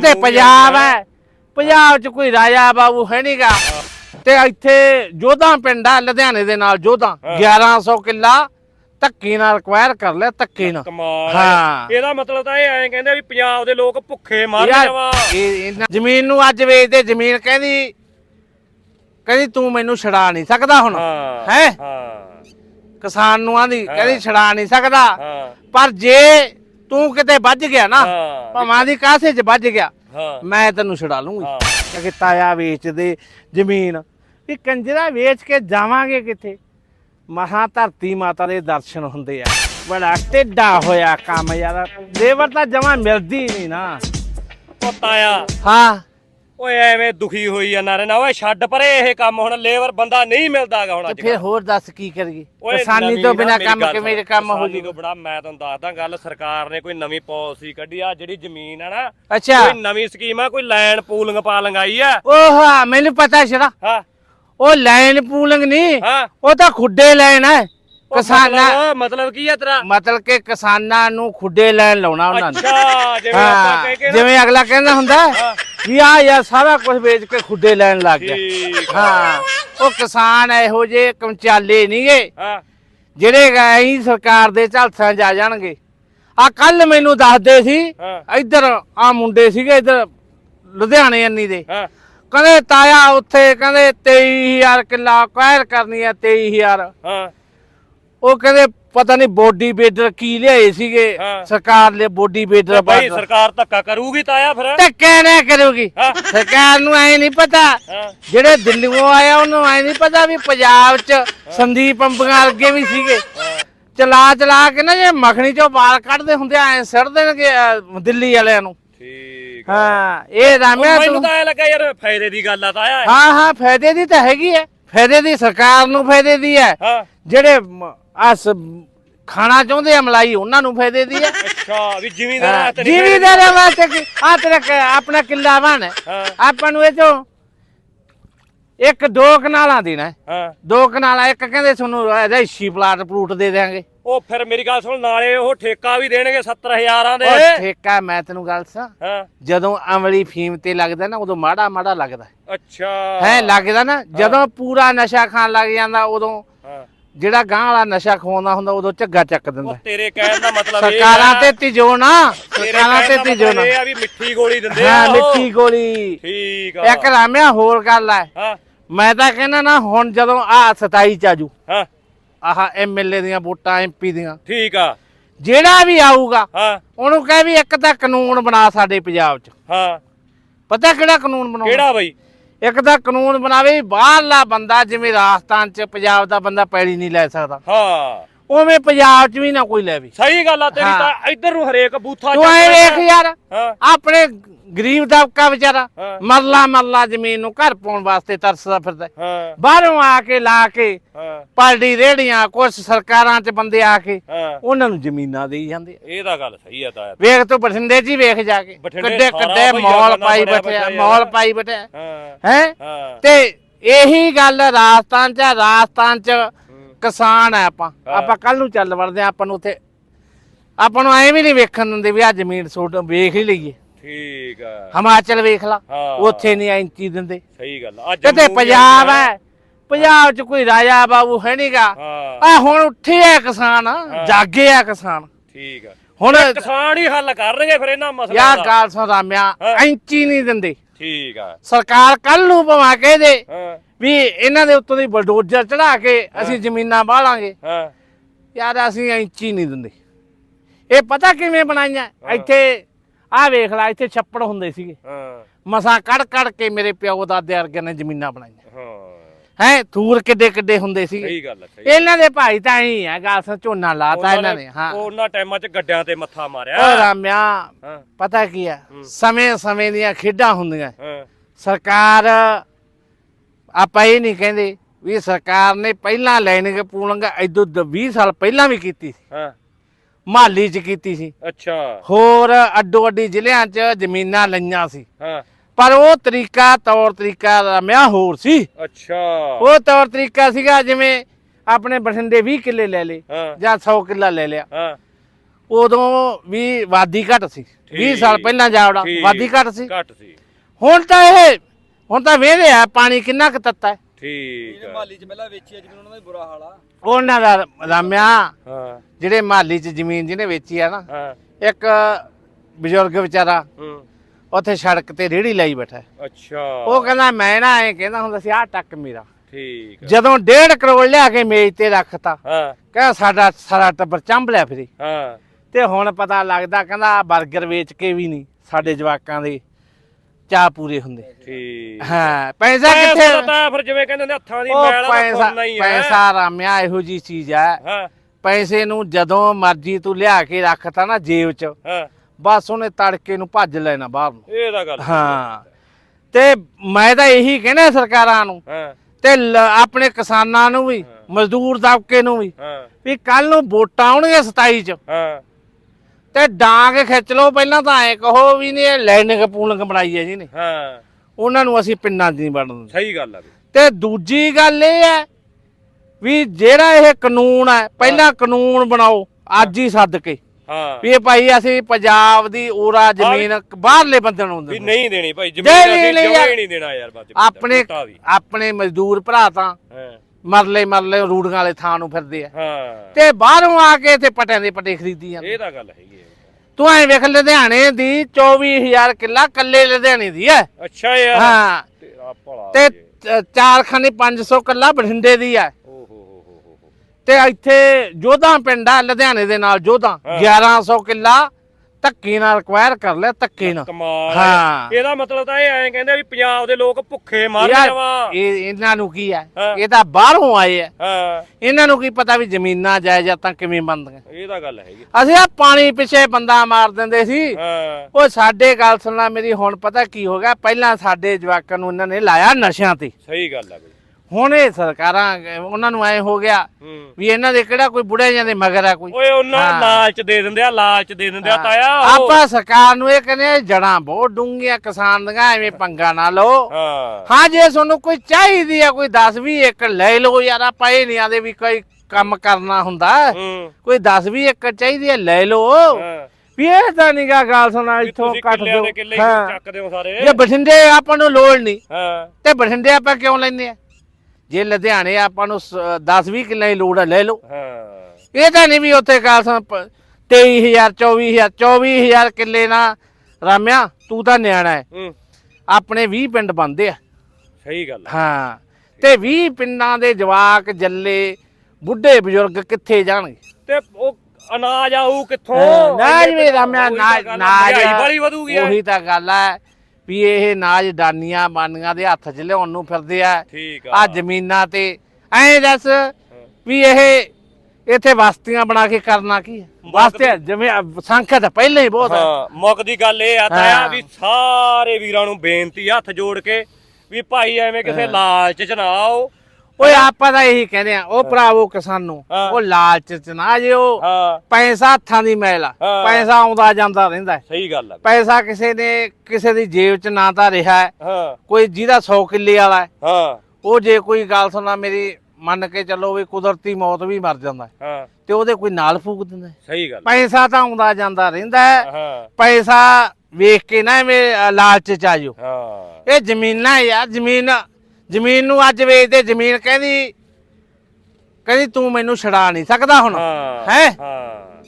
ਕਿਤੇ ਪੰਜਾਬ ਹੈ। ਪੰਜਾਬ 'ਚ ਕੋਈ ਰਾਜਾ ਬਾਬੂ ਹੈ ਨਹੀਂਗਾ ਤੇ ਇੱਥੇ ਜੋਧਾ ਪਿੰਡ ਆ ਲੁਧਿਆਣੇ ਦੇ ਨਾਲ ਜੋਧਾ। ਹਾਂ। 1100 ਕਿੱਲਾ ਧੱਕੇ ਨਾਲ ਅਕਵਾਇਰ ਕਰ ਲਿਆ ਧੱਕੇ ਨਾਲ। ਕਮਾਲ ਹਾਂ। ਇਹਦਾ ਮਤਲਬ ਤਾਂ ਇਹ ਐਂ ਕਹਿੰਦੇ ਵੀ ਪੰਜਾਬ ਦੇ ਲੋਕ ਭੁੱਖੇ ਮਰ ਜਾਵਾ। ਜ਼ਮੀਨ ਨੂੰ ਅੱਜ ਵੇਚਦੇ ਜ਼ਮੀਨ ਕਹਿੰਦੀ ਕਹਿੰਦੀ ਤੂੰ ਮੈਨੂੰ ਛਡਾ ਨਹੀਂ ਸਕਦਾ ਹੁਣ। ਹਾਂ ਕਿਸਾਨ ਨੂੰ ਆਂਦੀ। ਕਹਿੰਦੀ ਛਡਾ ਨਹੀਂ ਸਕਦਾ। ਪਰ ਜੇ ਤੂੰ ਕਿਤੇ ਵੱਜ ਗਿਆ ਨਾ ਹਾਂ ਭਾਵਾਂ ਦੀ ਕਾਸੇ 'ਚ ਵੱਜ ਗਿਆ ਹਾਂ। ਮੈਂ ਤੈਨੂੰ ਛਡਾ ਲੂੰਗੀ ਹਾਂ। ਕਿ ਤਾਇਆ ਵੇਚ ਦੇ ਜ਼ਮੀਨ। ਵੀ ਕੰਜਰਾ ਵੇਚ ਕੇ ਜਾਵਾਂਗੇ ਕਿੱਥੇ? ਮਹਾ ਧਰਤੀ ਮਾਤਾ ਦੇ ਦਰਸ਼ਨ ਹੁੰਦੇ ਆ। ਬੜਾ ਟੇਡਾ ਹੋਇਆ ਕੰਮ ਯਾਰ। ਲੇਬਰ ਤਾਂ ਜਮਾ ਮਿਲਦੀ ਨਹੀਂ ਨਾ। ਉਹ ਤਾਇਆ ਹਾਂ। ਓਏ ਐਵੇਂ ਦੁਖੀ ਹੋਈ ਜਾਂਦਾ ਰਹਿਣਾ ਓਏ ਛੱਡ ਪਰੇ ਇਹ ਕੰਮ ਹੁਣ ਲੇਬਰ ਬੰਦਾ ਨਹੀਂ ਮਿਲਦਾਗਾ ਹੁਣ ਅੱਜ ਫਿਰ ਹੋਰ ਦੱਸ ਕੀ ਕਰੀਏ? ਕਿਸਾਨੀ ਤੋਂ ਬਿਨਾ ਕੰਮ ਕਿਵੇਂ ਸੁਣ, ਕੰਮ ਹੋ ਜੂ ਤੋਂ ਬੜਾ ਮੈਂ ਤੁਹਾਨੂੰ ਦੱਸਦਾ ਗੱਲ ਸਰਕਾਰ ਨੇ ਕੋਈ ਨਵੀਂ ਪਾਲਿਸੀ ਕੱਢੀ ਆ ਜਿਹੜੀ ਜ਼ਮੀਨ ਆ ਨਾ ਅੱਛਾ। ਕੋਈ ਨਵੀਂ ਸਕੀਮ ਆ ਕੋਈ ਲੈਂਡ ਪੂਲਿੰਗ ਪਾ ਲੰਗਾਈ ਆ। ਉਹ ਹਾਂ ਮੈਨੂੰ ਪਤਾ ਸ਼ਰਾ ਹਾਂ। ਉਹ ਲਾਈਨ ਪੂਲਿੰਗ ਨਹੀਂ ਉਹ ਤਾਂ ਖੁੱਡੇ ਲੈਣ ਉਹ ਕਿਸਾਨਾਂ ਮਤਲਬ- ਕੀ ਆ ਤੇਰਾ? ਮਤਲਬ ਕਿ ਕਿਸਾਨਾਂ ਨੂੰ ਖੁੱਡੇ ਲੈਣ ਲਾਉਣਾ ਉਹਨਾਂ ਨੇ। ਅੱਛਾ ਜਿਵੇਂ ਆਪਾਂ ਕਹਿ ਕੇ ਜਿਵੇਂ ਅਗਲਾ ਕਹਿੰਦਾ ਹੁੰਦਾ ਵੀ ਆ ਯਾਰ ਸਾਰਾ ਕੁਝ ਵੇਚ ਕੇ ਖੁੱਡੇ ਲੈਣ ਲੱਗ ਗਿਆ। ਠੀਕ। ਆ। ਹਾਂ ਉਹ ਕਿਸਾਨ ਇਹੋ ਜੇ ਕੰਚਾਲੇ ਨਹੀਂਗੇ ਹਾਂ। ਜਿਹੜੇ ਗਏ ਸਰਕਾਰ ਦੇ ਝਲਸਾਂ ਆ ਜਾਣਗੇ। ਆ ਕੱਲ ਮੈਨੂੰ ਦੱਸਦੇ ਸੀ ਹਾਂ। ਇੱਧਰ ਆ ਮੁੰਡੇ ਸੀਗੇ ਇੱਧਰ ਲੁਧਿਆਣੇ ਅੰਨੀ ਦੇ। ਹਾਂ। ਕਹਿੰਦੇ ਤਾਇਆ ਉੱਥੇ ਕਹਿੰਦੇ 23000 ਕਿੱਲਾ ਅਕਵਾਇਰ ਕਰਨੀ ਆ 23000 ਹਾਂ। ਉਹ ਕਹਿੰਦੇ ਪਤਾ ਨਹੀਂ ਬੋਡੀ ਬਿਲਡਰ ਕੀ ਲਿਆਏ ਸੀਗੇ ਹਾਂ। ਸਰਕਾਰ ਨੇ ਬੋਡੀ ਬਿਲਡਰ ਤੇ ਭਾਈ ਸਰਕਾਰ ਧੱਕਾ ਕਰੂਗੀ ਤਾਇਆ ਫਿਰ। ਧੱਕੇ ਨਾ ਕਰੂਗੀ। ਹਾਂ। ਸਰਕਾਰ ਨੂੰ ਐ ਨਹੀਂ ਪਤਾ। ਹਾਂ। ਜਿਹੜੇ ਦਿੱਲੀੋਂ ਆਇਆ ਉਹਨੂੰ ਐ ਨਹੀਂ ਪਤਾ ਵੀ ਪੰਜਾਬ 'ਚ ਸੰਦੀਪ ਅੰਬੀਆਂ ਅੱਗੇ ਵੀ ਸੀਗੇ। ਚਲਾ ਚਲਾ ਕੇ ਨਾ ਜੇ ਮੱਖਣੀ ਚੋਂ ਵਾਲ ਕੱਢਦੇ ਹੁੰਦੇ ਐ ਸੜ ਦੇਣਗੇ ਅਹ, ਦਿੱਲੀ ਵਾਲਿਆਂ ਨੂੰ। ਠੀਕ। ਹਾਂ ਇਹ ਰਾਮਿਆ ਮੈਨੂੰ ਤੂੰ ਤਾਂ ਐ ਲੱਗਾ ਯਾਰ ਫਾਇਦੇ ਦੀ ਗੱਲ ਆ ਤਾਇਆ ਹਾਂ ਹਾਂ ਫਾਇਦੇ ਦੀ ਤਾਂ ਹੈਗੀ ਐ। ਫਾਇਦੇ ਦੀ ਸਰਕਾਰ ਨੂੰ ਫਾਇਦੇ ਦੀ ਐ। ਹਾਂ। ਜਿਹੜੇ ਆਸ ਖਾਣਾ ਚਾਹੁੰਦੇ ਆ ਮਲਾਈ ਉਹਨਾਂ ਨੂੰ ਫਾਇਦੇ ਦੀ ਐ ਅੱਛਾ ਵੀ ਜ਼ਿਮੀਂਦਾਰ ਤੇ ਜੀਵੀਦਾਰਾਂ ਵਾਸਤੇ ਕੀ- ਆ ਤੇਰਾ ਕ- ਆਪਣਾ ਕਿੱਲਾ ਬਣ। ਹਾਂ। ਆਪਾਂ ਨੂੰ ਇਹ ਚੋਂ ਇੱਕ ਦੋ ਕਨਾਲਾਂ ਦੇਣਾ ਹੈ। ਹਾਂ। ਦੋ ਕਨਾਲਾਂ ਇੱਕ ਕਹਿੰਦੇ ਤੁਹਾਨੂੰ ਰੈਸ਼ੀ ਪਲਾਟ ਪਲੂਟ ਦੇ ਦੇਾਂਗੇ ਉਹ ਫਿਰ ਮੇਰੀ ਗੱਲ ਸੁਣ ਨਾਲੇ ਉਹ ਠੇਕਾ ਵੀ ਦੇਣਗੇ 70000ਾਂ ਦੇ। ਉਹ ਠੇਕਾ ਮੈਂ ਤੈਨੂੰ ਗੱਲ ਸਾਂ ਹਾਂ। ਜਦੋਂ ਅਮਲੀ ਫੀਮ ਤੇ ਲੱਗਦਾ ਨਾ ਉਦੋਂ ਮਾੜਾ ਮਾੜਾ ਲੱਗਦਾ। ਅੱਛਾ। ਹੈ ਲੱਗਦਾ ਨਾ ਜਦੋਂ ਪੂਰਾ ਨਸ਼ਾ ਖਾਣ ਲੱਗ ਜਾਂਦਾ ਉਦੋਂ ਹਾਂ। ਜਿਹੜਾ ਗਾਂ ਵਾਲਾ ਨਸ਼ਾ ਖਵਾਉਂਦਾ ਹੁੰਦਾ ਉਦੋਂ ਝੱਗਾ ਚੱਕ ਦਿੰਦਾ। ਉਹ ਤੇਰੇ ਕਹਿਣ ਦਾ ਮਤਲਬ ਇਹ ਸਰਕਾਰਾਂ ਆ- ਤੇ ਤਿਜੋ ਨਾ ਸਰਕਾਰਾਂ ਤੇ ਤਿਜੋ ਨਾ। ਇਹ ਆ ਵੀ ਮਿੱਠੀ ਗੋਲੀ ਦਿੰਦੇ ਆ ਹਾਂ। ਮਿੱਠੀ ਗੋਲੀ। ਠੀਕ ਆ। ਇੱਕ ਰਾਮਿਆ ਹੋਰ ਗੱਲ ਹਾਂ। ਮੈਂ ਤਾਂ ਕਹਿੰਦਾ ਨਾ ਹੁਣ ਜਦੋਂ ਆ 27 ਚ ਆਜੂ ਹਾਂ। ਆਹ ਐਮਐਲਏ ਦੀਆਂ ਵੋਟਾਂ ਐਮਪੀ ਦੀਆਂ। ਠੀਕ ਆ। ਜਿਹੜਾ ਵੀ ਆਊਗਾ ਹਾਂ। ਉਹਨੂੰ ਕਹਿ ਵੀ ਇੱਕ ਤਾਂ ਕਾਨੂੰਨ ਬਣਾ ਸਾਡੇ ਪੰਜਾਬ 'ਚ। ਹਾਂ। ਪਤਾ ਕਿਹੜਾ ਕਾਨੂੰਨ ਬਣਾਉਣਾ? ਕਿਹੜਾ ਬਈ? ਇੱਕ ਤਾਂ ਕਾਨੂੰਨ ਬਣਾਵੇ, ਬਾਹਰਲਾ ਬੰਦਾ ਜਿਵੇਂ ਰਾਜਸਥਾਨ 'ਚ ਪੰਜਾਬ ਦਾ ਬੰਦਾ ਪੈੜੀ ਨਹੀਂ ਲੈ ਸਕਦਾ। ਹਾਂ। ਉਵੇਂ ਪੰਜਾਬ 'ਚ ਵੀ ਨਾ ਕੋਈ ਲੈਵੇ ਸਹੀ ਗੱਲ ਆ ਤੇਰੀ ਹਾਂ। ਤਾਂ ਇੱਧਰ ਨੂੰ ਹਰੇਕ ਬੂਥਾ ਤੂੰ ਐ ਵੇਖ ਯਾਰ ਹਾਂ ਆਪਣੇ ਗਰੀਬ ਦਬਕਾ ਵਿਚਾਰਾ ਹਾਂ। ਮਰਲਾ ਮਰਲਾ ਜ਼ਮੀਨ ਨੂੰ ਘਰ ਪਾਉਣ ਵਾਸਤੇ ਤਰਸਦਾ ਫਿਰਦਾ ਹੈ। ਹਾਂ ਬਾਹਰੋਂ ਆ ਕੇ ਲਾ ਕੇ ਹਾਂ ਪਾਰਟੀ ਰੇੜੀਆਂ ਕੁਝ ਸਰਕਾਰਾਂ 'ਚ ਬੰਦੇ ਆ ਕੇ ਹਾਂ ਉਹਨਾਂ ਨੂੰ ਜ਼ਮੀਨਾਂ ਦੇਈ ਜਾਂਦੇ ਆ। ਇਹ ਤਾਂ ਗੱਲ ਸਹੀ ਆ ਤਾਇਆ ਵੇਖ ਤੂੰ ਬਠਿੰਡੇ 'ਚ ਹੀ ਵੇਖ ਜਾ ਕੇ ਬਠਿੰਡੇ ਕੱਡੇ ਸਾਰਾ ਕੱਡੇ ਮੌਲ ਜਗ੍ਹਾ ਪਾਈ ਬਣਿਆ ਬੈਠਿਆ ਬੈਠਾ ਮੌਲ ਯਾਰ। ਪਾਈ ਬੈਠਿਆ ਹਾਂ ਹੈ ਹਾਂ ਤੇ ਇਹੀ ਗੱਲ ਰਾਜਸਥਾਨ 'ਚ ਆ, ਰਾਜਸਥਾਨ 'ਚ। ਕਿਸਾਨ ਆ ਆਪਾਂ। ਆਪਾਂ ਕੱਲ ਨੂੰ ਚੱਲ ਵੜਦੇ ਆ ਆਪਾਂ ਨੂੰ ਉੱਥੇ ਆਪਾਂ ਨੂੰ ਐਂ ਵੀ ਨਹੀਂ ਵੇਖਣ ਦਿੰਦੇ ਵੀ ਆ ਜ਼ਮੀਨ ਸੋਟ ਵੇਖ ਹੀ ਲਈਏ। ਠੀਕ ਆ। ਹਿਮਾਚਲ ਵੇਖ ਲਾ। ਉੱਥੇ ਨਹੀਂ ਐਂਚੀ ਦਿੰਦੇ। ਸਹੀ ਗੱਲ ਆ। ਕਿਤੇ ਪੰਜਾਬ। ਹੈ ਪੰਜਾਬ 'ਚ ਕੋਈ ਰਾਜਾ ਬਾਬੂ ਹੈ ਨਹੀਂਗਾ ਆ ਹੁਣ ਉੱਠੇ ਆ ਕਿਸਾਨ ਜਾਗੇ ਆ ਕਿਸਾਨ। ਠੀਕ ਆ। ਹੁਣ ਕਿਸਾਨ ਹੀ ਹੱਲ ਕਰਨਗੇ ਫਿਰ ਇਹਨਾਂ ਯਾ ਮਸਲਿਆਂ ਦਾ। ਗੱਲ ਸੁਣ ਰਾਮਿਆ ਹਾਂ। ਐਂਚੀ ਨਹੀਂ ਦਿੰਦੇ। ਠੀਕ ਆ। ਸਰਕਾਰ ਕੱਲ ਨੂੰ ਭਵਾ ਕੇ ਦੇ। ਹਾਂ। ਵੀ ਇਹਨਾਂ ਦੇ ਉੱਤੋਂ ਦੀ ਬਲਡੋਜ਼ਰ ਚੜਾ ਕੇ ਅਸੀਂ ਜ਼ਮੀਨਾਂ ਬਾਲਾਂਗੇ ਹਾਂ। ਯਾਰ ਅਸੀਂ ਇੰਚੀ ਨਹੀਂ ਦਿੰਦੇ। ਇਹ ਪਤਾ ਕਿਵੇਂ ਬਣਾਈਆਂ? ਇੱਥੇ ਆਹ ਵੇਖ ਲੈ ਇੱਥੇ ਛੱਪੜ ਹੁੰਦੇ ਸੀਗੇ। ਹਾਂ। ਮਸਾਂ ਕੱਢ ਕੱਢ ਕੇ ਮੇਰੇ ਪਿਓ ਦਾਦੇ ਵਰਗੇ ਨੇ ਜ਼ਮੀਨਾਂ ਬਣਾਈਆਂ। ਹਾਂ। ਹੈ ਥੂਰ ਕਿੱਡੇ ਕਿੱਡੇ ਹੁੰਦੇ ਸੀਗੇ। ਸਹੀ ਗੱਲ ਸਹੀ ਇਹਨਾਂ ਦੇ ਭਾਈ ਤਾਂ ਹੀ ਆ ਗਾਸ ਝੋਨਾ ਲਾਤਾ ਇਹਨਾਂ ਨੇ ਹਾਂ। ਉਹ ਉਹਨਾਂ ਟਾਈਮਾਂ 'ਚ ਗੱਡਿਆਂ ਤੇ ਮੱਥਾ ਮਾਰਿਆ। ਉਹ ਰਾਮਿਆ ਹਾਂ। ਪਤਾ ਕੀ ਆ? ਹੂੰ। ਸਮੇਂ ਸਮੇਂ ਦੀਆਂ ਖੇਡਾਂ ਹੁੰਦੀਆਂ। ਹਾਂ। ਸਰਕਾਰ ਆਪਾਂ ਇਹ ਨਹੀਂ ਕਹਿੰਦੇ ਵੀ ਸਰਕਾਰ ਨੇ ਪਹਿਲਾਂ ਲੈਣਗੇ ਪੂਲੰਗ ਇਦੋਂ 20 ਸਾਲ ਪਹਿਲਾਂ ਵੀ ਕੀਤੀ ਸੀ। ਹਾਂ। ਮਾਲੀ ਚ ਕੀਤੀ ਸੀ। ਅੱਛਾ। ਹੋਰ ਅੱਡੋ ਅੱਡੀ ਜ਼ਿਲ੍ਹਿਆਂ 'ਚ ਜ਼ਮੀਨਾਂ ਲਈਆਂ ਸੀ। ਹਾਂ। ਪਰ ਉਹ ਤਰੀਕਾ ਤੌਰ ਤਰੀਕਾ ਰਮਿਆ ਹੋਰ ਸੀ। ਅੱਛਾ। ਉਹ ਤੌਰ ਤਰੀਕਾ ਸੀਗਾ ਜਿਵੇਂ ਆਪਣੇ ਬਠਿੰਡੇ 20 ਕਿੱਲੇ ਲੈ ਲੇ ਹਾਂ। ਜਾਂ 100 ਕਿੱਲਾ ਲੈ ਲਿਆ। ਹਾਂ। ਉਦੋਂ ਵੀ ਵਾਦੀ ਘਟ ਸੀ। 20 ਸਾਲ ਪਹਿਲਾਂ ਜਾਵੜਾ। ਵਾਦੀ ਘਟ ਸੀ। ਘੱਟ ਸੀ। ਹੁਣ ਤਾਂ ਇਹ ਹੁਣ ਤਾਂ ਵੇਹਦੇ ਆ ਪਾਣੀ ਕਿੰਨਾ ਕੁ ਤੱਤਾ ਹੈ। ਠੀਕ ਆ। ਮਾਲੀ ਚ ਪਹਿਲਾਂ ਵੇਚੀ ਆ ਜਦੋਂ ਉਹਨਾਂ ਦਾ ਵੀ ਬੁਰਾ ਹਾਲ ਆ। ਉਹਨਾਂ ਦਾ ਰਾਮਿਆ ਹਾਂ। ਜਿਹੜੇ ਮਾਲੀ ਚ ਜ਼ਮੀਨ ਜਿਹਨੇ ਵੇਚੀ ਆ ਨਾ ਹਾਂ। ਇੱਕ ਬਜ਼ੁਰਗ ਵਿਚਾਰਾ ਹੂੰ। ਉੱਥੇ ਸੜਕ ਤੇ ਰੇੜੀ ਲਾਈ ਬੈਠਾ ਹੈ। ਅੱਛਾ। ਉਹ ਕਹਿੰਦਾ ਮੈਂ ਨਾ ਐ ਕਹਿੰਦਾ ਹੁੰਦਾ ਸੀ ਆਹ ਟੱਕ ਮੇਰਾ। ਠੀਕ ਆ। ਜਦੋਂ 1.5 ਕਰੋੜ ਲਿਆ ਕੇ ਮੇਜ਼ ਤੇ ਰੱਖਤਾ ਹਾਂ। ਕਹਿੰਦਾ ਸਾਡਾ ਸਾਰਾ ਟੱਬਰ ਚੰਬ ਲਿਆ ਫਿਰੇ। ਹਾਂ। ਤੇ ਹੁਣ ਪਤਾ ਲੱਗਦਾ ਕਹਿੰਦਾ ਆਹ 버ਗਰ ਵੇਚ ਕੇ ਵੀ ਨਹੀਂ ਸਾਡੇ ਜਵਾਕਾਂ ਦੇ। ਚਾਹ ਪੂਰੇ ਹੁੰਦੇ। ਠੀਕ। ਹਾਂ ਪੈਸਾ ਪੈਸਾ ਕਿੱਥੇ ਤਾਂ ਫਿਰ ਜਿਵੇਂ ਕਹਿੰਦੇ ਨੇ ਹੱਥਾਂ ਦੀ ਉਹ ਮੈਲ ਪੈਸਾ ਖੁਰਨਾ ਹੀ ਹੈ ਪੈਸਾ ਰਾਮਿਆ ਇਹੋ ਜੀ ਚੀਜ਼ ਹੈ ਹਾਂ। ਪੈਸੇ ਨੂੰ ਜਦੋਂ ਮਰਜ਼ੀ ਤੂੰ ਲਿਆ ਕੇ ਰੱਖਤਾ ਨਾ ਜੇਬ 'ਚ। ਹਾਂ। ਬਸ ਉਹਨੇ ਤੜਕੇ ਨੂੰ ਭੱਜ ਲੈਣਾ ਬਾਹਰ ਨੂੰ। ਇਹ ਤਾਂ ਗੱਲ ਹਾਂ। ਤੇ ਮੈਂ ਤਾਂ ਇਹੀ ਕਹਿਣਾ ਸਰਕਾਰਾਂ ਨੂੰ। ਹਾਂ। ਤੇ ਲ- ਆਪਣੇ ਕਿਸਾਨਾਂ ਨੂੰ ਵੀ ਮਜ਼ਦੂਰ ਦਬਕੇ ਨੂੰ ਵੀ ਹਾਂ। ਵੀ ਕੱਲ ਨੂੰ ਵੋਟਾਂ ਆਉਣਗੀਆਂ 27 ਚ। ਹਾਂ। ਤੇ ਡਾਂਗ ਖਿੱਚ ਲਓ ਪਹਿਲਾਂ ਤਾਂ ਐ ਕਹੋ ਵੀ ਨੇ ਲੈਨਿੰਗ ਪੂਲਿੰਗ ਬਣਾਈ ਹੈ ਜੀ ਨੇ। ਹਾਂ। ਉਹਨਾਂ ਨੂੰ ਅਸੀਂ ਪਿੰਡਾਂ 'ਚ ਨਹੀਂ ਵੜਨ ਸਹੀ ਗੱਲ ਆ ਵੀ। ਤੇ ਦੂਜੀ ਗੱਲ ਇਹ ਹੈ ਵੀ ਜਿਹੜਾ ਇਹ ਕਾਨੂੰਨ ਹੈ ਪਹਿਲਾਂ ਕਾਨੂੰਨ ਬਣਾਓ ਅੱਜ ਹੀ ਸੱਦ ਕੇ। ਹਾਂ। ਵੀ ਇਹ ਭਾਈ ਅਸੀਂ ਪੰਜਾਬ ਦੀ ਊਰਾ ਜ਼ਮੀਨ ਬਾਹਰਲੇ ਬੰਦੇ ਨੂੰ ਵੀ ਦਿੰਦੇ ਨਹੀਂ ਦੇਣੀ ਭਾਈ ਜ਼ਮੀਨ ਨਹੀਂ, ਅਸੀਂ ਯਾਰ। ਦੇਣਾ ਯਾਰ ਬਾਤ ਆਪਣੇ ਆਪਣੇ ਮਜ਼ਦੂਰ ਭਰਾ ਤਾਂ ਹਾਂ। ਮਰਲੇ ਮਰਲੇ ਰੂੜੀਆਂ ਵਾਲੇ ਥਾਂ ਨੂੰ ਫਿਰਦੇ ਆ। ਹਾਂ। ਤੇ ਬਾਹਰੋਂ ਆ ਕੇ ਇੱਥੇ ਪਟਿਆਂ ਦੇ ਪਟੇ ਖਰੀਦੀ ਜਾਂਦੇ। ਇਹ ਤਾਂ ਗੱਲ ਹੈਗੀ ਤੂੰ ਐ ਵੇਖ ਲੁਧਿਆਣੇ ਦੀ 24000 ਕਿੱਲਾ ਕੱਲੇ ਲੁਧਿਆਣੇ ਦੀ ਹੈ ਅੱਛਾ ਯਾਰ। ਹਾਂ। ਤੇਰਾ ਭਲਾ ਤੇ। ਚ- ਚਾਰ ਖਾਨੀ 500 ਕਿੱਲਾ ਬਠਿੰਡੇ ਦੀ ਹੈ ਓ ਹੋ ਹੋ ਹੋ ਹੋ ਹੋ ਤੇ ਇੱਥੇ ਜੋਧਾ ਪਿੰਡ ਆ ਲੁਧਿਆਣੇ ਦੇ ਨਾਲ ਜੋਧਾ। ਹਾਂ। 1100 ਕਿੱਲਾ ਧੱਕੇ ਨਾਲ ਅਕਵਾਇਰ ਕਰ ਲਿਆ ਧੱਕੇ ਨਾਲ। ਕਮਾਲ ਹਾਂ। ਹਾਂ ਇਹਦਾ ਮਤਲਬ ਤਾਂ ਇਹ ਐਂ ਕਹਿੰਦੇ ਵੀ ਪੰਜਾਬ ਦੇ ਲੋਕ ਭੁੱਖੇ ਮਰ ਯਾਰ, ਜਾਵਾ। ਇਹ ਇਹਨਾਂ ਨੂੰ ਕੀ ਹੈ? ਹਾਂ। ਇਹ ਤਾਂ ਬਾਹਰੋਂ ਆਏ ਆ। ਹਾਂ। ਇਹਨਾਂ ਨੂੰ ਕੀ ਪਤਾ ਵੀ ਜ਼ਮੀਨਾਂ ਜਾਇਦਾਦਾਂ ਕਿਵੇਂ ਬਣਦੀਆਂ? ਇਹ ਤਾਂ ਗੱਲ ਹੈਗੀ ਅਸੀਂ ਆ ਪਾਣੀ ਪਿੱਛੇ ਬੰਦਾ ਮਾਰ ਦਿੰਦੇ ਸੀ। ਹਾਂ। ਉਹ ਸਾਡੇ ਗੱਲ ਸੁਣਨਾ ਮੇਰੀ ਹੁਣ ਪਤਾ ਕੀ ਹੋ ਗਿਆ? ਪਹਿਲਾਂ ਸਾਡੇ ਜਵਾਕਾਂ ਨੂੰ ਇਹਨਾਂ ਨੇ ਲਾਇਆ ਨਸ਼ਿਆਂ ਤੇ। ਸਹੀ ਗੱਲ ਆ ਬਈ। ਹੁਣ ਇਹ ਸਰਕਾਰਾਂ ਉਹਨਾਂ ਨੂੰ ਐ ਹੋ ਗਿਆ ਵੀ ਇਹਨਾਂ ਦੇ ਕਿਹੜਾ ਕੋਈ ਬੁੜੇ ਜਾਂਦੇ ਮਗਰ ਆ ਕੋਈ। ਓਏ ਉਹਨਾਂ। ਲਾਲਚ ਦੇ ਦਿੰਦੇ ਆ ਲਾਲਚ ਦੇ ਦਿੰਦੇ ਆ ਤਾਇਆ ਆਪਾਂ ਸਰਕਾਰ ਨੂੰ ਇਹ ਕਹਿੰਦੇ ਜੜਾਂ ਬਹੁਤ ਡੂੰਘੀਆਂ ਕਿਸਾਨ ਦੀਆਂ ਐਵੇਂ ਪੰਗਾ ਨਾ ਲਓ। ਹਾਂ। ਹਾਂ ਜੇ ਤੁਹਾਨੂੰ ਕੋਈ ਚਾਹੀਦੀ ਆ ਕੋਈ 10 20 ਏਕੜ ਲੈ ਲਓ ਯਾਰ ਆਪਾਂ ਇਹ ਨਹੀਂ ਆਦੇ ਵੀ ਕੋਈ ਕੰਮ ਕਰਨਾ ਹੁੰਦਾ। ਕੋਈ 10 20 ਏਕੜ ਚਾਹੀਦੀ ਆ ਲੈ ਲਓ। ਵੀ ਇਹ ਤਾਂ ਨਿਗਾ ਗੱਲ ਸੁਣਾ ਇੱਥੋਂ ਕੱਟ ਦਿਓ। ਹੀ ਚੱਕਦੇ ਹੋ ਸਾਰੇ। ਜੇ ਬਠਿੰਡੇ ਆਪਾਂ ਨੂੰ ਲੋੜ ਨਹੀਂ ਹਾਂ। ਤੇ ਬਠਿੰਡੇ ਆਪਾਂ ਕਿਉਂ ਲੈਂਦੇ ਆ? ਜੇ ਲੁਧਿਆਣੇ ਆਪਾਂ ਨੂੰ 10 20 ਕਿੱਲੇ ਦੀ ਲੋੜ ਆ ਲੈ ਲਓ। ਹਾਂ। ਇਹ ਤਾਂ ਨਹੀਂ ਵੀ ਉੱਥੇ ਪ- 23000 24000 24000 ਕਿੱਲੇ ਨਾ ਰਾਮਿਆ ਤੂੰ ਤਾਂ ਨਿਆਣਾ ਹੈ। ਆਪਣੇ 20 ਪਿੰਡ ਬੰਦੇ ਆ। ਸਹੀ ਗੱਲ। ਹਾਂ। ਤੇ 20 ਪਿੰਡਾਂ ਦੇ ਜਵਾਕ ਜੱਲੇ ਬੁੱਢੇ ਬਜ਼ੁਰਗ ਕਿੱਥੇ ਜਾਣਗੇ? ਤੇ ਉਹ ਅਨਾਜ ਆਊ ਕਿੱਥੋਂ? ਇੰਨੇ ਵੀ ਰਾਮਿਆ ਆ, ਨਾਜ ਮਹਿੰਗਾਈ ਬੜੀ ਵਧੂਗੀ। ਉਹੀ ਤਾਂ ਗੱਲ ਹੈ ਵੀ ਇਹ ਨਾਜ ਡਾਨੀਆਂ ਬਾਨੀਆਂ ਦੇ ਹੱਥ 'ਚ ਲਿਆਉਣ ਨੂੰ ਫਿਰਦੇ ਆ। ਠੀਕ ਆ। ਆ ਜ਼ਮੀਨਾਂ ਤੇ। ਐਂ ਦੱਸ ਵੀ ਇਹ ਇੱਥੇ ਬਸਤੀਆਂ ਬਣਾ ਕੇ ਕਰਨਾ ਕੀ ਹੈ ਬਸਤੇ ਜਿਵੇਂ ਸੰਖਿਆ ਤਾਂ ਪਹਿਲਾਂ ਹੀ ਬਹੁਤ ਹੈ ਹਾਂ ਮੁੱਕ ਦੀ ਗੱਲ ਇਹ ਆ ਤਾਇਆ ਹਾਂ। ਵੀ ਸਾਰੇ ਵੀਰਾਂ ਨੂੰ ਬੇਨਤੀ ਆ, ਹੱਥ ਜੋੜ ਕੇ ਵੀ ਭਾਈ ਐਵੇਂ ਕਿਸੇ ਲਾਲਚ ਚ ਨਾ ਆਓ। ਓਏ ਆਪਾਂ ਤਾਂ ਇਹੀ ਕਹਿੰਦੇ ਆ ਉਹ ਭਰਾਵੋ ਕਿਸਾਨੋ ਹਾਂ। ਉਹ ਲਾਲਚ ਚ ਨਾ ਜਿਓ ਹਾਂ ਪੈਸਾ ਹੱਥਾਂ ਦੀ ਮੈਲ ਆ ਹਾਂ। ਪੈਸਾ ਆਉਂਦਾ ਜਾਂਦਾ ਰਹਿੰਦਾ ਹੈ। ਸਹੀ ਗੱਲ ਆ ਪੈਸਾ ਕਿਸੇ ਨੇ ਕਿਸੇ ਦੀ ਜੇਬ ਚ ਨਾ ਤਾਂ ਰਿਹਾ ਹੈ। ਹਾਂ ਕੋਈ ਜਿਹਦਾ 100 ਕਿੱਲੇ ਵਾਲਾ ਹੈ, ਹਾਂ ਉਹ ਜੇ ਕੋਈ ਗੱਲ ਸੁਣਾ ਮੇਰੀ ਮੰਨ ਕੇ ਚੱਲੋ ਵੀ ਕੁਦਰਤੀ ਮੌਤ ਵੀ ਮਰ ਜਾਂਦਾ ਹੈ, ਹਾਂ ਤੇ ਉਹਦੇ ਕੋਈ ਨਾਲ ਫੂਕ ਦਿੰਦਾ ਹੈ। ਸਹੀ ਗੱਲ ਪੈਸਾ ਤਾਂ ਆਉਂਦਾ ਜਾਂਦਾ ਰਹਿੰਦਾ ਹੈ। ਹਾਂ ਪੈਸਾ ਵੇਖ ਕੇ ਨਾ ਐਵੇਂ ਅ, ਲਾਲਚ ਚ ਆਜੋ ਹਾਂ ਇਹ ਜ਼ਮੀਨਾਂ ਯਾਰ ਜ਼ਮੀਨ ਜ਼ਮੀਨ ਨੂੰ ਅੱਜ ਵੇਚਦੇ ਜ਼ਮੀਨ ਕਹਿੰਦੀ ਕਹਿੰਦੀ ਤੂੰ ਮੈਨੂੰ ਛਡਾ ਨਹੀਂ ਸਕਦਾ ਹੁਣ। ਹਾਂ ਹੈ? ਹਾਂ।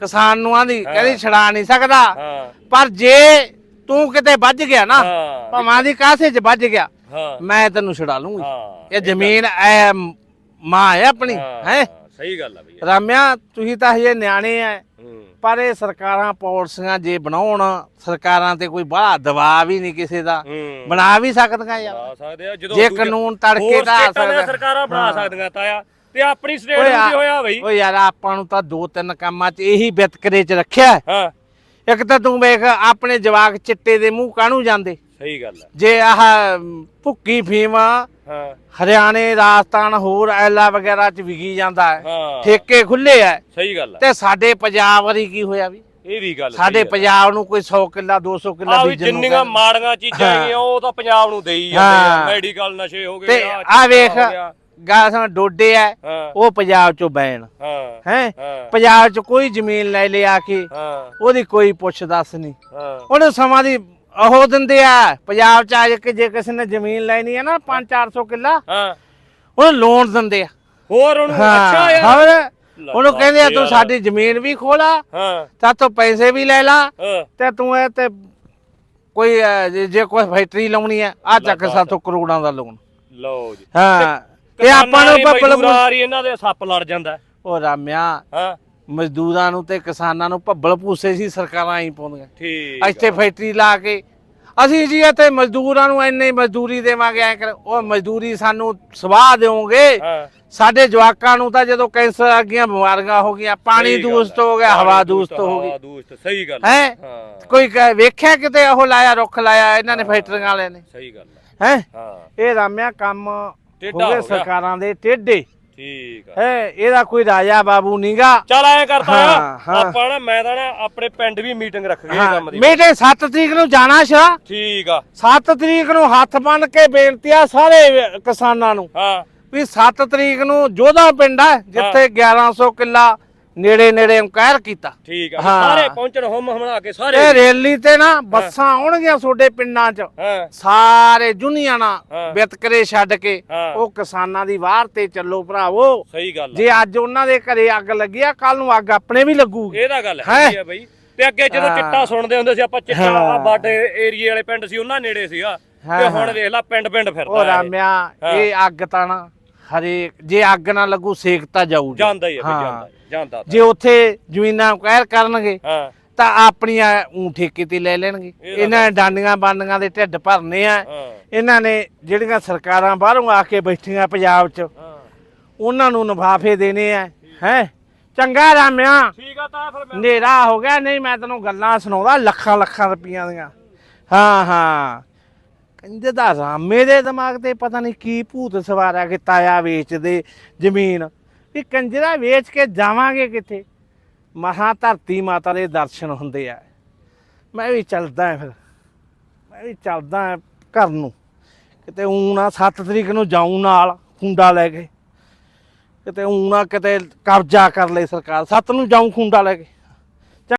ਕਿਸਾਨ ਨੂੰ ਆਂਦੀ। ਕਹਿੰਦੀ ਛਡਾ ਨਹੀਂ ਸਕਦਾ। ਹਾਂ। ਪਰ ਜੇ ਤੂੰ ਕਿਤੇ ਵੱਜ ਗਿਆ ਨਾ ਹਾਂ। ਭਾਵਾਂ ਦੀ ਕਾਸੇ 'ਚ ਵੱਜ ਗਿਆ ਹਾਂ। ਮੈਂ ਤੈਨੂੰ ਛਡਾ ਲੂੰਗੀ। ਇਹ ਜ਼ਮੀਨ ਐ ਮਾਂ ਹੈ ਆਪਣੀ ਹਾਂ, ਹੈ? ਸਹੀ ਗੱਲ ਆ ਬਈ। ਰਾਮਿਆ ਤੁਸੀਂ ਤਾਂ ਹਜੇ ਨਿਆਣੇ ਐ। ਪਰ ਇਹ ਸਰਕਾਰਾਂ ਪਾਲਿਸੀਆਂ ਜੇ ਬਣਾਉਣ ਸਰਕਾਰਾਂ ਤੇ ਕੋਈ ਬੜਾ ਦਬਾਅ ਵੀ ਨਹੀਂ ਕਿਸੇ ਦਾ। ਹੂੰ। ਬਣਾ ਵੀ ਸਕਦੀਆਂ ਯਾਰ। ਬਣਾ ਸਕਦੇ ਆ ਜਦੋਂ ਜੇ ਦੂਜੇ- ਕਾਨੂੰਨ ਤੜਕੇ ਹੋਰ ਦਾ ਆ ਸਟੇਟਾਂ ਦੀਆਂ ਸਕਦਾ। ਸਰਕਾਰਾਂ ਬਣਾ ਹਾਂ। ਸਕਦੀਆਂ ਤਾਇਆ। ਤੇ ਆਪਣੀ ਸਟੇਟ ਓਏ ਨੂੰ ਕੀ ਹੋਇਆ ਬਈ? ਓ ਯਾਰ ਆਪਾਂ ਨੂੰ ਤਾਂ ਦੋ ਤਿੰਨ ਕੰਮਾਂ 'ਚ ਇਹੀ ਵਿਤਕਰੇ 'ਚ ਰੱਖਿਆ। ਹੈ। ਹਾਂ। ਇੱਕ ਤਾਂ ਤੂੰ ਵੇਖ ਆਪਣੇ ਜਵਾਕ ਚਿੱਟੇ ਦੇ ਮੂੰਹ ਕਾਹਨੂੰ ਜਾਂਦੇ? ਸਹੀ ਗੱਲ ਆ ਜੇ ਆਹ ਭੁੱਕੀ ਫੀਮ ਹਾਂ। ਹਰਿਆਣੇ ਰਾਜਸਥਾਨ ਹੋਰ ਐਲਾ ਵਗੈਰਾ 'ਚ ਵਿਕੀ ਜਾਂਦਾ ਹੈ ਹਾਂ। ਠੇਕੇ ਖੁੱਲੇ ਐ ਸਹੀ ਗੱਲ ਆ ਤੇ ਸਾਡੇ ਪੰਜਾਬ ਵਾਰੀ ਕੀ ਹੋਇਆ ਵੀ? ਇਹ ਵੀ ਗੱਲ ਸਾਡੇ ਪੰਜਾਬ ਨੂੰ ਕੋਈ 100 ਕਿੱਲਾ 200 ਕਿੱਲਾ ਆ ਵੀ ਬੀਜਣ ਨੂੰ ਜਿੰਨੀਆਂ ਕਹਿੰਦੇ। ਮਾੜੀਆਂ ਚੀਜ਼ਾਂ ਹਾਂ। ਹੈਗੀਆਂ ਉਹ ਤਾਂ ਪੰਜਾਬ ਨੂੰ ਦੇਈ ਜਾਂਦੇ ਆ। ਹਾਂ। ਮੈਡੀਕਲ ਨਸ਼ੇ ਹੋ ਗਏ ਤੇ ਆਹ ਆ ਚੀਜ਼ਾਂ ਵੇਖ ਹੋ ਗਿਆ। ਗਾਸਾਂ ਡੋਡੇ ਆ ਹਾਂ। ਉਹ ਪੰਜਾਬ ਚੋਂ ਬੈਣ। ਹਾਂ ਹੈ? ਹਾਂ। ਪੰਜਾਬ ਚ ਕੋਈ ਜ਼ਮੀਨ ਲੈ ਲਿਆ ਕੇ ਹਾਂ। ਉਹਦੀ ਕੋਈ ਪੁੱਛ ਦੱਸ ਨਹੀਂ। ਹਾਂ। ਉਹਨੂੰ ਸਮਾਂ ਦੀ ਉਹ ਦਿੰਦੇ ਆ ਪੰਜਾਬ ਚ ਆ ਕੇ ਜੇ ਕਿਸੇ ਨੇ ਜ਼ਮੀਨ ਲੈਣੀ ਹੈ ਨਾ 5-400 ਕਿੱਲਾ ਹਾਂ। ਉਹਨੂੰ ਲੋਨ ਦਿੰਦੇ ਆ। ਹੋਰ ਉਹਨੂੰ ਅੱਛਾ ਯਾਰ। ਹੋਰ ਉਹਨੂੰ ਕਹਿੰਦੇ ਆ ਤੂੰ। ਸਾਡੀ ਜ਼ਮੀਨ ਵੀ ਖੋਲਾ ਹਾਂ। ਤਾਂ ਤੂੰ ਪੈਸੇ ਵੀ ਲੈ ਲਾ ਤੇ ਤੂੰ ਇਹ ਤੇ ਕੋਈ ਜੇ- ਕੋਈ ਫੈਕਟਰੀ ਲਾਉਣੀ ਹੈ ਆ ਚੱਕ ਸਾਤੋਂ ਕਰੋੜਾਂ ਦਾ ਲੋਨ ਲਓ ਜੀ। ਹਾਂ ਇਹ ਆਪਾਂ ਨੂੰ ਹੀ ਇਹਨਾਂ ਦੇ ਸੱਪ ਲੜ ਜਾਂਦਾ। ਉਹ ਰਾਮਿਆ ਹਾਂ। ਮਜ਼ਦੂਰਾਂ ਨੂੰ ਤੇ ਕਿਸਾਨਾਂ ਨੂੰ ਭੱਬਲ ਭੂਸੇ ਸੀ ਸਰਕਾਰਾਂ ਹੀ ਪਾਉਂਦੀਆਂ। ਠੀਕ ਇੱਥੇ ਫੈਕਟਰੀ ਲਾ ਕੇ ਅਸੀਂ ਜੀ ਇੱਥੇ ਮਜ਼ਦੂਰਾਂ ਨੂੰ ਇੰਨੀ ਮਜ਼ਦੂਰੀ ਦੇਵਾਂਗੇ ਐ ਕਰ ਉਹ ਮਜ਼ਦੂਰੀ ਸਾਨੂੰ ਸਵਾਹ ਦਿਓਗੇ। ਸਾਡੇ ਜਵਾਕਾਂ ਨੂੰ ਤਾਂ ਜਦੋਂ ਕੈਂਸਰ ਆ ਗਿਆ ਬਿਮਾਰੀਆਂ ਹੋ ਗਈਆਂ ਪਾਣੀ ਦੂਸ਼ਿਤ ਹੈ। ਗਿਆ ਹਵਾ ਦੂਸ਼ਿਤ ਹੋ ਹਵਾ ਗਈ। ਦੂਸ਼ਿਤ ਸਹੀ ਗੱਲ ਹੈ? ਕੋਈ ਕਹਿ- ਵੇਖਿਆ ਕਿਤੇ ਉਹ ਲਾਇਆ ਰੁੱਖ ਲਾਇਆ ਇਹਨਾਂ ਨੇ ਫੈਕਟਰੀਆਂ ਵਾਲਿਆਂ ਨੇ? ਸਹੀ ਗੱਲ ਹੈ ਹੈ? ਹਾਂ। ਇਹ ਰਾਮਿਆ ਕੰਮ ਹੋ ਗਏ। ਸਰਕਾਰਾਂ ਦੇ ਟੇਢੇ। ਠੀਕ ਆ। ਹੈ ਇਹਦਾ ਕੋਈ ਰਾਜਾ ਬਾਬੂ ਨੀਗਾ। ਚੱਲ ਐ ਕਰਤਾ ਹਾਂ, ਹਾਂ। ਆਪਾਂ ਨਾ ਮੈਂ ਤਾਂ ਨਾ ਆਪਣੇ ਪਿੰਡ ਵੀ ਮੀਟਿੰਗ ਰੱਖ ਗਏ ਹਾਂ ਕੰਮ ਦੀ। ਮੇਟੇ 7 ਤਰੀਕ ਨੂੰ ਜਾਣਾ ਸ਼ਾ? ਠੀਕ ਆ। 7 ਤਰੀਕ ਨੂੰ ਹੱਥ ਬੰਨ ਕੇ ਬੇਨਤੀ ਆ ਸਾਰੇ ਕਿਸਾਨਾਂ ਨੂੰ ਹਾਂ। ਵੀ 7 ਤਰੀਕ ਨੂੰ ਜੋਧਾ ਪਿੰਡ ਆ ਜਿੱਥੇ 1100 ਕਿੱਲਾ ਨੇੜੇ ਨੇੜੇ ਅੰਕੁਆਇਰ ਕੀਤਾ ਠੀਕ ਆ ਹਾਂ। ਸਾਰੇ ਪਹੁੰਚਣ ਹੁਮ ਹਮਣਾ ਕੇ ਸਾਰੇ ਇਹ ਰੈਲੀ ਤੇ ਨਾ ਬੱਸਾਂ ਆਉਣਗੀਆਂ ਤੁਹਾਡੇ ਪਿੰਡਾਂ 'ਚ ਹਾਂ ਸਾਰੇ ਜੁਨੀਆਣਾ ਹਾਂ। ਵਿਤਕਰੇ ਛੱਡ ਕੇ ਹਾਂ। ਉਹ ਕਿਸਾਨਾਂ ਦੀ ਵਾਰ ਤੇ ਚੱਲੋ ਭਰਾਵੋ ਸਹੀ ਗੱਲ ਆ ਜੇ ਅੱਜ ਉਹਨਾਂ ਦੇ ਘਰੇ ਅੱਗ ਲੱਗੀ ਆ ਕੱਲ ਨੂੰ ਅੱਗ ਆਪਣੇ ਵੀ ਲੱਗੂਗੀ ਇਹ ਤਾਂ ਗੱਲ ਹੈਂ? ਹੈਗੀ ਆ ਬਈ ਤੇ ਅੱਗੇ ਜਦੋਂ ਹਾਂ। ਚਿੱਟਾ ਸੁਣਦੇ ਹੁੰਦੇ ਸੀ ਆਪਾਂ ਚਿੱਟਾ ਹਾਂ। ਆ ਬਾਡੇ ਏਰੀਏ ਵਾਲੇ ਪਿੰਡ ਸੀ ਉਹਨਾਂ ਨੇੜੇ ਸੀਗਾ ਹਾਂ, ਤੇ ਹੁਣ ਹਾਂ। ਵੇਖ ਲੈ ਪਿੰਡ ਪਿੰਡ ਫਿਰਦਾ ਉਹ ਇਹ। ਰਾਮਿਆ ਹਾਂ। ਇਹ ਅੱਗ ਤਾਂ ਨਾ ਹਰੇਕ ਜੇ ਅੱਗ ਨਾ ਲੱਗੂ ਸੇਕ ਤਾਂ ਜਾਊ ਜੀ। ਜਾਂਦਾ ਹੀ ਹਾਂ। ਜਾਂਦਾ ਜਾਂਦਾ ਤਾਂ। ਜੇ ਉੱਥੇ ਜ਼ਮੀਨਾਂ ਕਹਿਰ ਕਰਨਗੇ ਹਾਂ। ਤਾਂ ਆਪਣੀਆਂ ਊਂ ਠੇਕੇ ਤੇ ਲੈ ਲੈਣਗੇ। ਇਹ ਤਾਂ ਇਹਨਾਂ ਨੇ ਡਾਂਡੀਆਂ ਬਾਂਡੀਆਂ ਦੇ ਢਿੱਡ ਭਰਨੇ ਆ। ਹਾਂ। ਇਹਨਾਂ ਨੇ ਜਿਹੜੀਆਂ ਸਰਕਾਰਾਂ ਬਾਹਰੋਂ ਆ ਕੇ ਬੈਠੀਆਂ ਪੰਜਾਬ 'ਚ ਹਾਂ। ਉਹਨਾਂ ਨੂੰ ਨਫਾਫੇ ਦੇਣੇ ਆ ਹੈ? ਚੰਗਾ ਰਾਮਿਆ। ਠੀਕ ਆ ਤਾਂ ਫਿਰ ਮੈਂ ਹਨੇਰਾ ਹੋ ਗਿਆ ਨਹੀਂ ਮੈਂ ਤੈਨੂੰ ਗੱਲਾਂ ਸੁਣਾਉਂਦਾ ਲੱਖਾਂ ਲੱਖਾਂ ਰੁਪਈਆਂ ਦੀਆਂ। ਹਾਂ ਹਾਂ। ਕਹਿੰਦੇ ਦਾ ਰਾਮੇ ਦੇ ਦਿਮਾਗ ਤੇ ਪਤਾ ਨਹੀਂ ਕੀ ਭੂਤ ਸਵਾਰਿਆ ਕਿ ਤਾਇਆ ਵੇਚਦੇ ਜ਼ਮੀਨ। ਵੀ ਕੰਜਰਾ ਵੇਚ ਕੇ ਜਾਵਾਂਗੇ ਕਿੱਥੇ? ਮਹਾ ਧਰਤੀ ਮਾਤਾ ਦੇ ਦਰਸ਼ਨ ਹੁੰਦੇ ਆ। ਮੈਂ ਵੀ ਚੱਲਦਾ ਫਿਰ। ਮੈਂ ਵੀ ਚੱਲਦਾ ਘਰ ਨੂੰ। ਕਿਤੇ ਊਣਾ ਨਾ 7 ਤਰੀਕ ਨੂੰ ਜਾਊਂ ਨਾਲ ਖੁੰਡਾ ਲੈ ਕੇ। ਕਿਤੇ ਊਣਾ ਕਿਤੇ ਕਬਜ਼ਾ ਕਰ ਲਈ ਸਰਕਾਰ। ਸੱਤ ਨੂੰ ਜਾਊਂ ਖੁੰਡਾ ਲੈ ਕੇ।